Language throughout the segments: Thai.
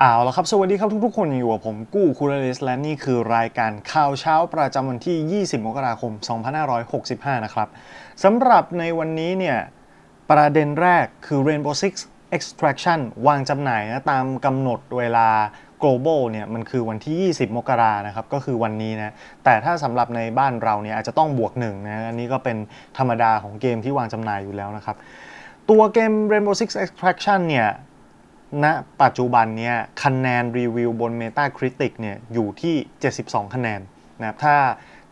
เอาละครับ สวัสดีครับทุกๆ คนอยู่กับผมกู้คูเรลิสและนี่คือรายการข่าวเช้าประจำวันที่ 20 มกราคม 2565 นะครับสำหรับในวันนี้เนี่ย ประเด็นแรกคือ Rainbow Six Extraction วางจำหน่ายนะตามกำหนดเวลา global เนี่ยมันคือวันที่ 20 มกรานะครับก็คือวันนี้นะแต่ถ้าสำหรับในบ้านเราเนี่ยอาจจะต้องบวกหนึ่งนะอันนี้ก็เป็นธรรมดาของเกมที่วางจำหน่ายอยู่แล้วนะครับ ตัวเกม Rainbow Six Extraction เนี่ย ณปัจจุบันเนี่ยคะแนนรีวิวบน Metacritic เนี่ยอยู่ที่ 72 คะแนนนะครับถ้า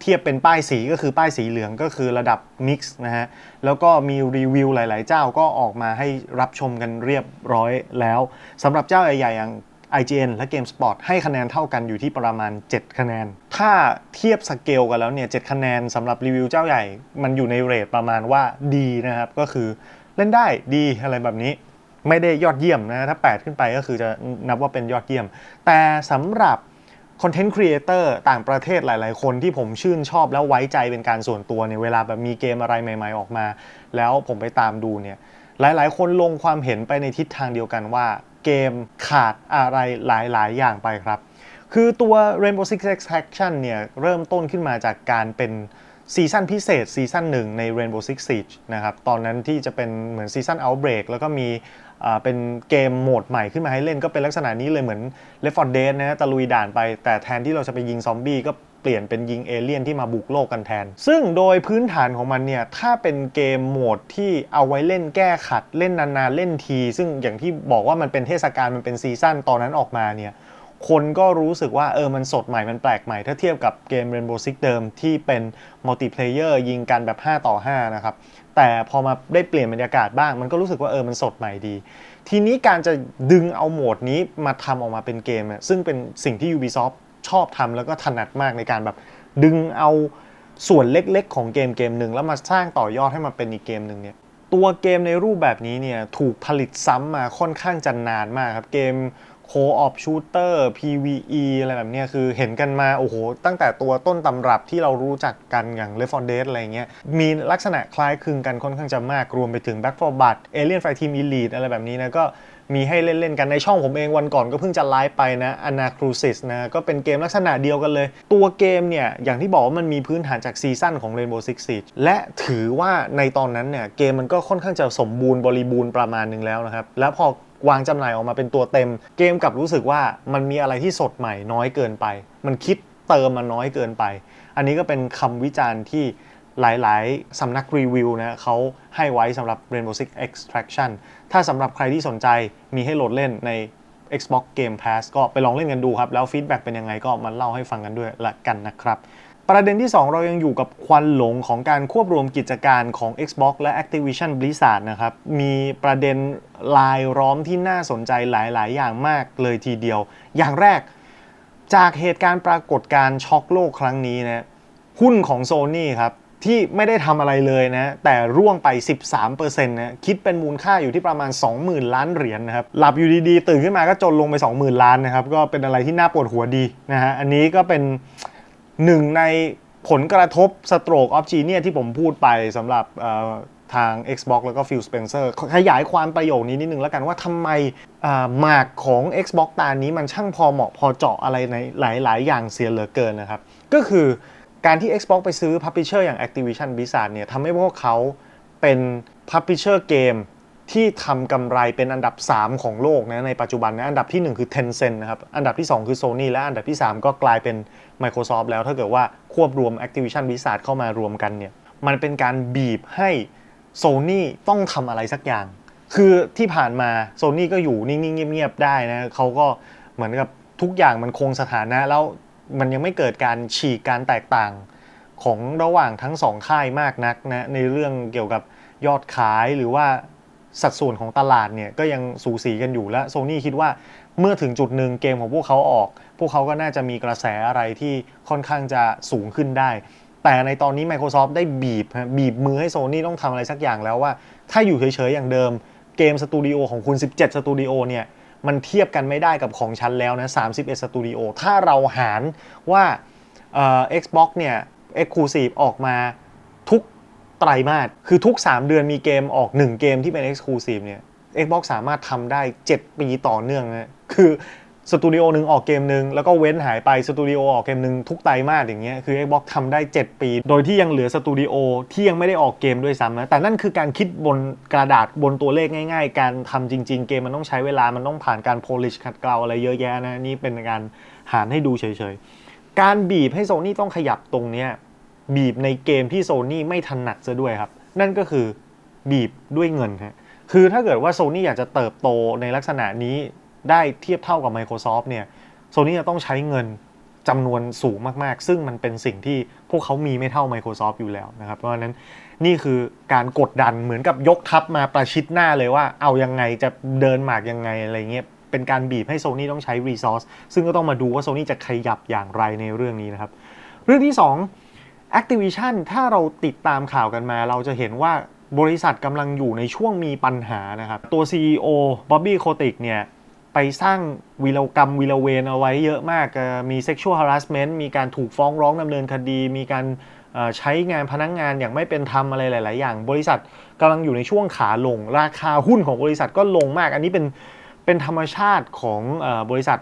เทียบเป็นป้ายสีก็คือป้ายสีเหลืองก็คือระดับ Mix นะฮะ แล้วก็มีรีวิวหลาย ๆ เจ้าก็ออกมาให้รับชมกันเรียบร้อยแล้วสำหรับเจ้าใหญ่ ๆ อย่าง IGN และ GameSpot ให้คะแนนเท่ากันอยู่ที่ประมาณ 7 คะแนน ถ้าเทียบสเกลกันแล้วเนี่ย 7 คะแนนสำหรับรีวิวเจ้าใหญ่ มันอยู่ในเรทประมาณว่าดีนะครับ ก็คือเล่นได้ดีอะไรแบบนี้ ไม่ได้ยอดเยี่ยมนะถ้า 8 ขึ้นไปก็คือจะนับว่าเป็นยอดเยี่ยม แต่สำหรับคอนเทนต์ครีเอเตอร์ต่างประเทศหลาย ๆ คนที่ผมชื่นชอบแล้วไว้ใจเป็นการส่วนตัวเนี่ยเวลาแบบมีเกมอะไรใหม่ ๆ ออกมา แล้วผมไปตามดูเนี่ยหลาย ๆ คนลงความเห็นไปในทิศทางเดียวกันว่าเกมขาดอะไรหลาย ๆ อย่างไปครับ คือตัว Rainbow Six Extraction เนี่ยเริ่มต้นขึ้นมาจากการเป็น ซีซั่นพิเศษซีซั่นหนึ่งใน Rainbow Six Siege นะครับตอนนั้นที่จะเป็นเหมือนซีซั่น Outbreak แล้วก็มีเป็นเกมโหมดใหม่ขึ้นมาให้เล่นก็เป็นลักษณะนี้เลยเหมือน Left 4 Dead นะฮะตะลุยด่านไป แต่แทนที่เราจะไปยิงซอมบี้ก็เปลี่ยนเป็นยิงเอเลี่ยนที่มาบุกโลกกันแทน ซึ่งโดยพื้นฐานของมันเนี่ย ถ้าเป็นเกมโหมดที่เอาไว้เล่นแก้ขัดเล่นนานๆ เล่นที ซึ่งอย่างที่บอกว่ามันเป็นเทศกาลมันเป็นซีซั่นตอนนั้นออกมาเนี่ย คนก็รู้สึกว่าเออมันสดใหม่มันแปลกใหม่ ถ้าเทียบกับเกม Rainbow Six เดิมที่เป็นมัลติเพลเยอร์ยิงกันแบบ 5 ต่อ 5 นะครับ แต่พอมาได้เปลี่ยนบรรยากาศบ้าง มันก็รู้สึกว่าเออมันสดใหม่ดี ทีนี้การจะดึงเอาโหมดนี้มาทำออกมาเป็นเกม ซึ่งเป็นสิ่งที่ Ubisoft ชอบทำแล้วก็ถนัดมากในการแบบดึงเอาส่วนเล็กๆ ของเกมเกมหนึ่งแล้วมาสร้างต่อยอดให้มาเป็นอีกเกมหนึ่งเนี่ยตัวเกมในรูปแบบนี้เนี่ยถูกผลิตซ้ำมาค่อนข้างจะนานมากครับเกม โคออฟชูเตอร์ PVE อะไรแบบนี้คือเห็นกันมา โอ้โห ตั้งแต่ตัวต้นตำรับที่เรารู้จักกันอย่าง Left 4 Dead อะไรเงี้ย มีลักษณะคล้ายคลึงกันค่อนข้างจะมาก รวมไปถึง Back 4 Blood Alien Fire Team Elite อะไรแบบนี้นะ ก็มีให้เล่น ๆ กันในช่องผมเองวันก่อนก็เพิ่งจะไลฟ์ไปนะ Anacrusis นะ ก็เป็นเกมลักษณะเดียวกันเลย ตัวเกมเนี่ย อย่างที่บอกว่ามันมีพื้นฐานจากซีซั่นของ Rainbow Six Siege และถือว่าในตอนนั้นเนี่ยเกมมันก็ค่อนข้างจะสมบูรณ์บริบูรณ์ประมาณหนึงแล้วนะครับ แล้วพอ วางจำหน่ายออกมาเป็นตัวเต็ม เกมกลับรู้สึกว่ามันมีอะไรที่สดใหม่น้อยเกินไป มันคิดเติมมาน้อยเกินไป อันนี้ก็เป็นคำวิจารณ์ที่หลาย ๆ สำนักรีวิวนะเขาให้ไว้สำหรับ Rainbow Six Extraction ถ้าสำหรับใครที่สนใจมีให้โหลดเล่นใน Xbox Game Pass ก็ไปลองเล่นกันดูครับ แล้วฟีดแบ็กเป็นยังไงก็มาเล่าให้ฟังกันด้วยละกันนะครับ ประเด็นที่ 2 เรายังอยู่กับควันหลงของการควบรวมกิจการของ Xbox และ Activision Blizzard นะครับ มีประเด็นลายล้อมที่น่าสนใจหลาย ๆ อย่างมากเลยทีเดียว อย่างแรก จากเหตุการณ์ปรากฏการช็อกโลกครั้งนี้นะหุ้นของ Sony ครับที่ไม่ได้ทำอะไรเลยนะ แต่ร่วงไป 13%นะคิดเป็นมูลค่าอยู่ที่ประมาณ 20,000 ล้านเหรียญนะครับ หลับอยู่ดี ๆ ตื่นขึ้นมาก็จนลงไป 20,000 ล้านนะครับ ก็เป็นอะไรที่น่าปวดหัวดีนะฮะ อันนี้ก็เป็น หนึ่งในผลกระทบ Stroke of Genius ที่ผมพูดไปสำหรับเอ่อทาง Xbox แล้วก็ Phil Spencer ขยายความประโยคนี้นิดนึงแล้วกันว่าทำไมหมากของ Xbox ตานี้มันช่างพอเหมาะพอเจาะอะไรในหลาย ๆ อย่างเสียเหลือเกินนะครับ ก็คือการที่ Xbox ไปซื้อ Publisher อย่าง Activision Blizzard เนี่ยทำให้พวกเขาเป็น Publisher เกม ที่ทำกำไรเป็นอันดับ 3 ของโลกนะในปัจจุบันนะอันดับที่ 1 คือ Tencent นะครับ อันดับที่ 2 คือ Sony และอันดับที่ 3 ก็กลายเป็น Microsoft แล้วถ้าเกิดว่าควบรวม Activision Blizzard เข้ามารวมกันเนี่ยมันเป็นการบีบให้ Sony ต้องทำอะไรสักอย่าง คือที่ผ่านมา Sony ก็อยู่นิ่ง ๆ เงียบ ๆ ได้นะเขาก็เหมือนกับทุกอย่างมันคงสถานะแล้วมันยังไม่เกิดการฉีกการแตกต่างของระหว่างทั้งสองค่ายมากนักนะในเรื่องเกี่ยวกับยอดขายหรือว่า สัดส่วนของตลาดเนี่ยก็ยังสูสีกันอยู่และ Sony คิดว่าเมื่อถึงจุดหนึ่งเกมของพวกเขาออก พวกเขาก็น่าจะมีกระแสอะไรที่ค่อนข้างจะสูงขึ้นได้ แต่ในตอนนี้ Microsoft ได้บีบฮะบีบมือให้ Sony ต้องทำอะไรสักอย่างแล้วว่า ถ้าอยู่เฉยๆอย่างเดิมเกมสตูดิโอของคุณ 17 สตูดิโอเนี่ยมันเทียบกันไม่ได้กับของชั้นแล้วนะ 31 สตูดิโอถ้าเราหารว่าเอ่อ Xbox เนี่ย Exclusive ออกมา ไตรมาสคือทุก 3 เดือนมีเกมออก 1 เกมที่เป็น Exclusive เนี่ย Xbox สามารถทำได้ 7 ปีต่อเนื่องนะคือสตูดิโอหนึ่งออกเกมหนึ่งแล้วก็เว้นหายไปสตูดิโอออกเกมหนึ่งทุกไตรมาสอย่างเงี้ยคือ Xbox ทำได้ 7 ปี โดยที่ยังเหลือสตูดิโอที่ยังไม่ได้ออกเกมด้วยซ้ำนะ แต่นั่นคือการคิดบนกระดาษบนตัวเลขง่าย ๆ การทำจริง ๆ เกมมันต้องใช้เวลามันต้องผ่านการโพลิชขัดเกลาอะไรเยอะแยะนะ นี่เป็นการหารให้ดูเฉยๆ การบีบให้โซนี่ต้องขยับตรงเนี้ย บีบในเกมที่โซนี่ไม่ถนัดซะด้วยครับ นั่นก็คือบีบด้วยเงินฮะคือถ้าเกิดว่าโซนี่อยากจะเติบโตในลักษณะนี้ได้เทียบเท่ากับ Microsoft เนี่ยโซนี่จะต้องใช้เงินจำนวนสูงมาก ๆ ซึ่งมันเป็นสิ่งที่พวกเขามีไม่เท่า Microsoft อยู่แล้วนะครับ เพราะฉะนั้นนี่คือการกดดันเหมือนกับยกทัพมาประชิดหน้าเลยว่าเอายังไงจะเดินหมากยังไงอะไรเงี้ยเป็นการบีบให้โซนี่ต้องใช้ Resource ซึ่งก็ต้องมาดูว่าโซนี่จะขยับอย่างไรในเรื่องนี้นะครับ เรื่องที่ 2 Activision ถ้าเราติดตามข่าวกันมา เราจะเห็นว่าบริษัทกำลังอยู่ในช่วงมีปัญหานะครับ ตัว CEO Bobby Kotick เนี่ยไปสร้างวีรกรรมวีรเวรเอาไว้เยอะมาก มี sexual harassment มีการถูกฟ้องร้องดำเนินคดี มีการใช้งานพนักงงานอย่างไม่เป็นธรรมอะไรหลาย ๆ อย่าง บริษัทกำลังอยู่ในช่วงขาลง ราคาหุ้นของบริษัทก็ลงมาก อันนี้เป็นเป็นธรรมชาติของอบริษัท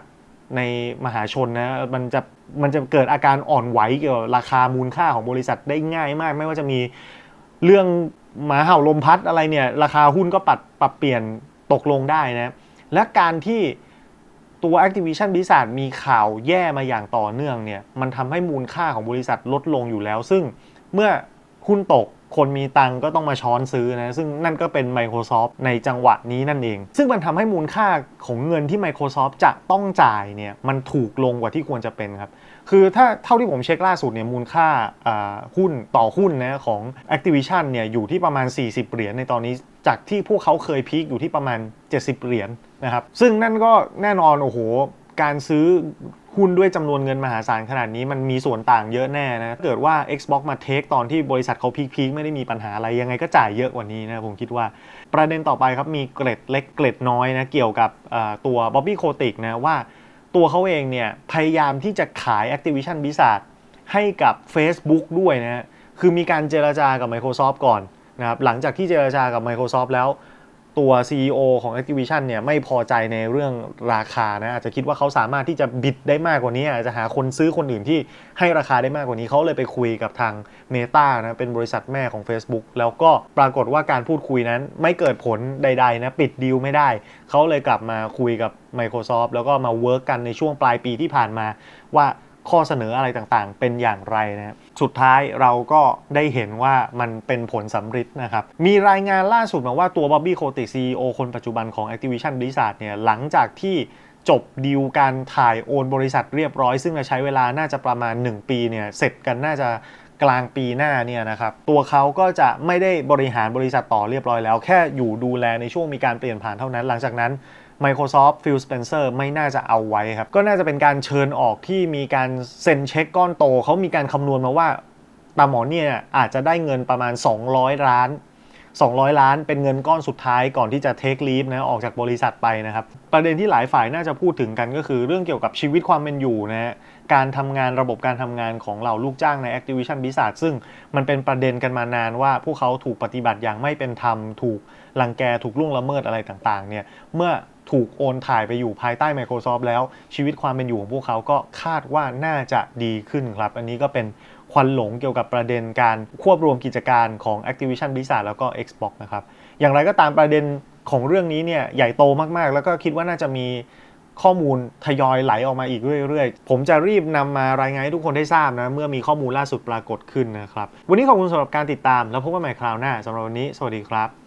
ในมหาชนนะมันจะมันจะเกิดอาการอ่อนไหวเกี่ยวกับราคามูลค่าของบริษัทได้ง่ายมาก ไม่ว่าจะมีเรื่องหมาเห่าลมพัดอะไรเนี่ย ราคาหุ้นก็ปรับปรับเปลี่ยนตกลงได้นะ และการที่ตัว Activision Blizzard มีข่าวแย่มาอย่างต่อเนื่องเนี่ย มันทำให้มูลค่าของบริษัทลดลงอยู่แล้ว ซึ่งเมื่อ หุ้นตกคนมีตังก็ต้องมาช้อนซื้อนะ ซึ่งนั่นก็เป็น Microsoft ในจังหวะนี้นั่นเอง ซึ่งมันทำให้มูลค่าของเงินที่ Microsoft จะต้องจ่ายเนี่ยมันถูกลงกว่าที่ควรจะเป็นครับ คือถ้าเท่าที่ผมเช็คล่าสุดเนี่ยมูลค่าอ่าหุ้นต่อหุ้นนะของ Activision เนี่ยอยู่ที่ประมาณ 40 เหรียญในตอนนี้ จากที่พวกเขาเคยพีคอยู่ที่ประมาณ 70 เหรียญนะครับ ซึ่งนั่นก็แน่นอนโอ้โห การซื้อหุ้นด้วยจำนวนเงินมหาศาลขนาดนี้มันมีส่วนต่างเยอะแน่นะเกิดว่า Xbox มาเทคตอนที่บริษัทเขาพีคๆไม่ได้มีปัญหาอะไรยังไงก็จ่ายเยอะกว่านี้นะผมคิดว่า ประเด็นต่อไปครับมีเกร็ดเล็กเกร็ดน้อยนะเกี่ยวกับตัว Bobby Kotick นะว่าตัวเขาเองเนี่ยพยายามที่จะขาย Activision Blizzard ให้กับ Facebook ด้วยนะฮะคือมีการเจรจากับ Microsoft ก่อนนะครับหลังจากที่เจรจากับ Microsoft แล้ว ตัว CEO ของ Activision เนี่ยไม่พอใจในเรื่องราคานะอาจจะคิดว่าเขาสามารถที่จะบิดได้มากกว่านี้ อาจจะหาคนซื้อคนอื่นที่ให้ราคาได้มากกว่านี้เขาเลยไปคุยกับทาง Meta นะเป็นบริษัทแม่ของ Facebook แล้วก็ปรากฏว่าการพูดคุยนั้นไม่เกิดผลใดๆนะปิดดีลไม่ได้ เขาเลยกลับมาคุยกับ Microsoft แล้วก็มาเวิร์กกันในช่วงปลายปีที่ผ่านมาว่า ข้อเสนออะไรต่างๆ เป็นอย่างไรนะครับสุดท้ายเราก็ได้เห็นว่ามันเป็นผลสำเร็จนะครับ มีรายงานล่าสุดมาว่าตัว Bobby Kotick CEO คนปัจจุบันของ Activision Blizzard เนี่ยหลังจากที่จบดีลการถ่ายโอนบริษัทเรียบร้อย ซึ่งจะใช้เวลาน่าจะประมาณ 1 ปีเนี่ยเสร็จกันน่าจะกลางปีหน้าเนี่ยนะครับตัวเขาก็จะไม่ได้บริหารบริษัทต่อเรียบร้อยแล้ว แค่อยู่ดูแลในช่วงมีการเปลี่ยนผ่านเท่านั้น หลังจากนั้น Microsoft Phil Spencer ไม่น่าจะเอาไว้ครับ ก็น่าจะเป็นการเชิญออกที่มีการเซ็นเช็คก้อนโต เขามีการคำนวณมาว่าตาหมอเนี่ยอาจจะได้เงินประมาณ 200 ล้าน 200 ล้านเป็นเงินก้อนสุดท้ายก่อนที่จะเทคลีฟนะออกจากบริษัทไปนะครับ ประเด็นที่หลายฝ่ายน่าจะพูดถึงกันก็คือเรื่องเกี่ยวกับชีวิตความเป็นอยู่นะฮะการทำงานระบบการทำงานของเหล่าลูกจ้างใน Activision Blizzard ซึ่งมันเป็นประเด็นกันมานานว่าพวกเขาถูกปฏิบัติอย่างไม่เป็นธรรม ถูกลังแกถูกล่วงละเมิดอะไรต่างๆเนี่ยเมื่อ ถูกโอนถ่ายไปอยู่ภายใต้ Microsoft แล้ว ชีวิตความเป็นอยู่ของพวกเขาก็คาดว่าน่าจะดีขึ้นครับ อันนี้ก็เป็นควันหลงเกี่ยวกับประเด็นการควบรวมกิจการของ Activision Blizzard แล้วก็ Xbox นะครับอย่างไรก็ตามประเด็นของเรื่องนี้เนี่ยใหญ่โตมากๆ แล้วก็คิดว่าน่าจะมีข้อมูลทยอยไหลออกมาอีกเรื่อยๆ ผมจะรีบนำมารายงานให้ทุกคนได้ทราบนะ เมื่อมีข้อมูลล่าสุดปรากฏขึ้นนะครับ วันนี้ขอบคุณสำหรับการติดตาม แล้วพบกันใหม่คราวหน้าสำหรับวันนี้ สวัสดีครับ